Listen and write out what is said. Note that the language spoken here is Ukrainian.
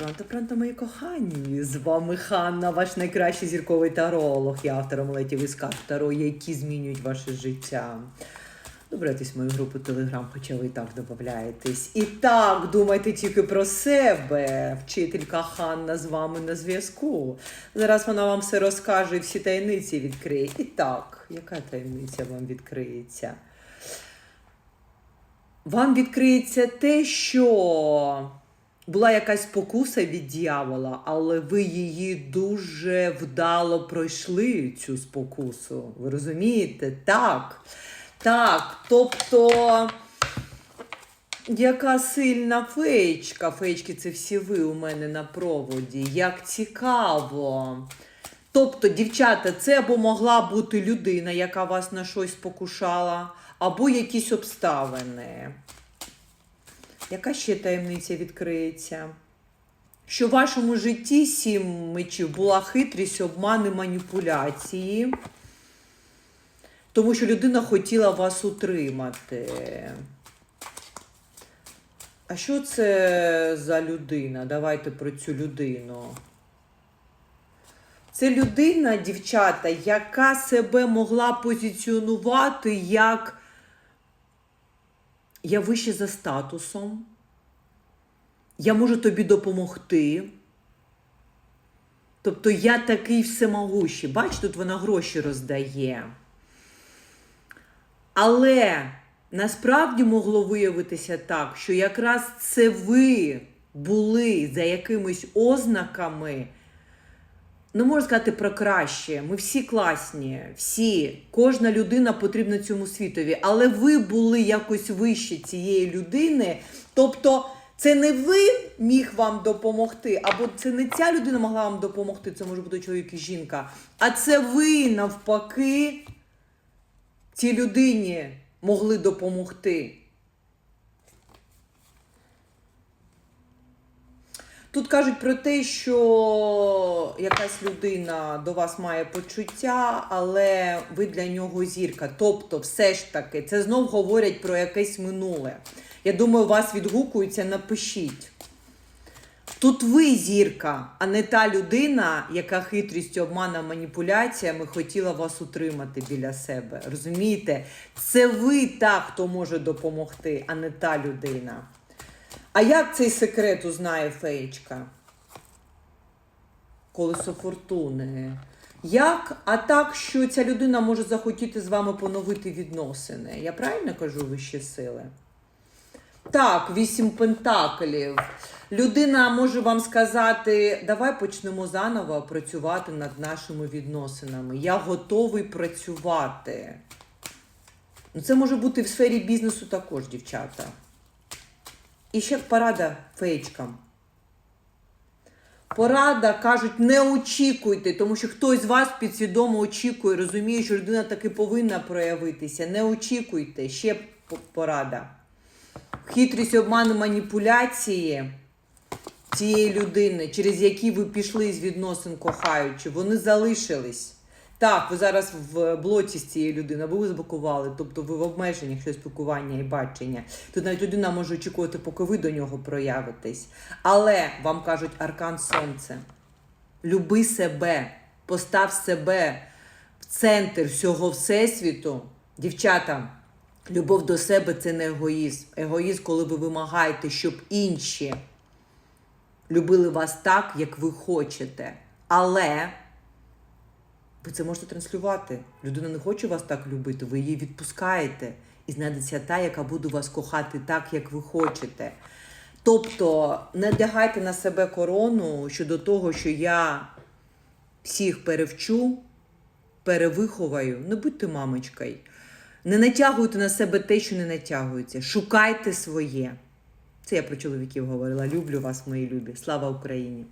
Пронто, пронто, мої кохані! З вами Ханна, ваш найкращий зірковий таролог. Я автор амулетів із карт Таро, які змінюють ваше життя. Добирайтесь в мою групу Телеграм, хоча ви і так додаєтесь. І так, думайте тільки про себе. Вчителька Ханна з вами на зв'язку. Зараз вона вам все розкаже і всі таємниці відкриє. І так, яка таємниця вам відкриється? Вам відкриється те, що була якась спокуса від дьявола, але ви її дуже вдало пройшли, цю спокусу. Ви розумієте? Так. Так. Тобто, яка сильна феєчка. Феєчки це всі ви у мене на проводі. Як цікаво. Тобто, дівчата, це або могла бути людина, яка вас на щось спокушала, або якісь обставини. Яка ще таємниця відкриється? Що в вашому житті сім мечів була хитрість, обмани, маніпуляції, тому що людина хотіла вас утримати. А що це за людина? Давайте про цю людину. Це людина, дівчата, яка себе могла позиціонувати як я вище за статусом, я можу тобі допомогти. Тобто я такий всемогущий. Бач, тут вона гроші роздає. Але насправді могло виявитися так, що якраз це ви були за якимись ознаками. Не можу сказати про краще. Ми всі класні, всі, кожна людина потрібна цьому світові, але ви були якось вище цієї людини. Тобто, це не ви міг вам допомогти, або це не ця людина могла вам допомогти, це може бути чоловік і жінка, а це ви навпаки цій людині могли допомогти. Тут кажуть про те, що якась людина до вас має почуття, але ви для нього зірка. Тобто, все ж таки, це знов говорять про якесь минуле. Я думаю, вас відгукується, напишіть. Тут ви зірка, а не та людина, яка хитрістю, обманом, маніпуляціями хотіла вас утримати біля себе. Розумієте? Це ви та, хто може допомогти, а не та людина. А як цей секрет узнає феєчка? Колесо фортуни. Як? А так, що ця людина може захотіти з вами поновити відносини. Я правильно кажу вищі сили? Так, вісім пентаклів. Людина може вам сказати: давай почнемо заново працювати над нашими відносинами. Я готовий працювати. Ну, Це може бути в сфері бізнесу також, дівчата. І ще порада феєчкам. Порада, кажуть, не очікуйте, тому що хтось з вас підсвідомо очікує, розуміє, що людина таки повинна проявитися. Не очікуйте, ще порада. Хитрість, обману, маніпуляції цієї людини, через які ви пішли з відносин кохаючи, вони залишились. Так, ви зараз в блоці з цією людиною, або ви заблокували, тобто ви в обмеженнях що спілкування і бачення. Тут навіть людина може очікувати, поки ви до нього проявитесь. Але вам кажуть аркан сонце. Люби себе, постав себе в центр всього всесвіту. Дівчата, любов до себе це не егоїзм. Егоїзм, коли ви вимагаєте, щоб інші любили вас так, як ви хочете. Але ви це можете транслювати. Людина не хоче вас так любити, ви її відпускаєте. І знайдеться та, яка буде вас кохати так, як ви хочете. Тобто не вдягайте на себе корону щодо того, що я всіх перевчу, перевиховаю. Не будьте мамочкою. Не натягуйте на себе те, що не натягується. Шукайте своє. Це я про чоловіків говорила. Люблю вас, мої любі. Слава Україні!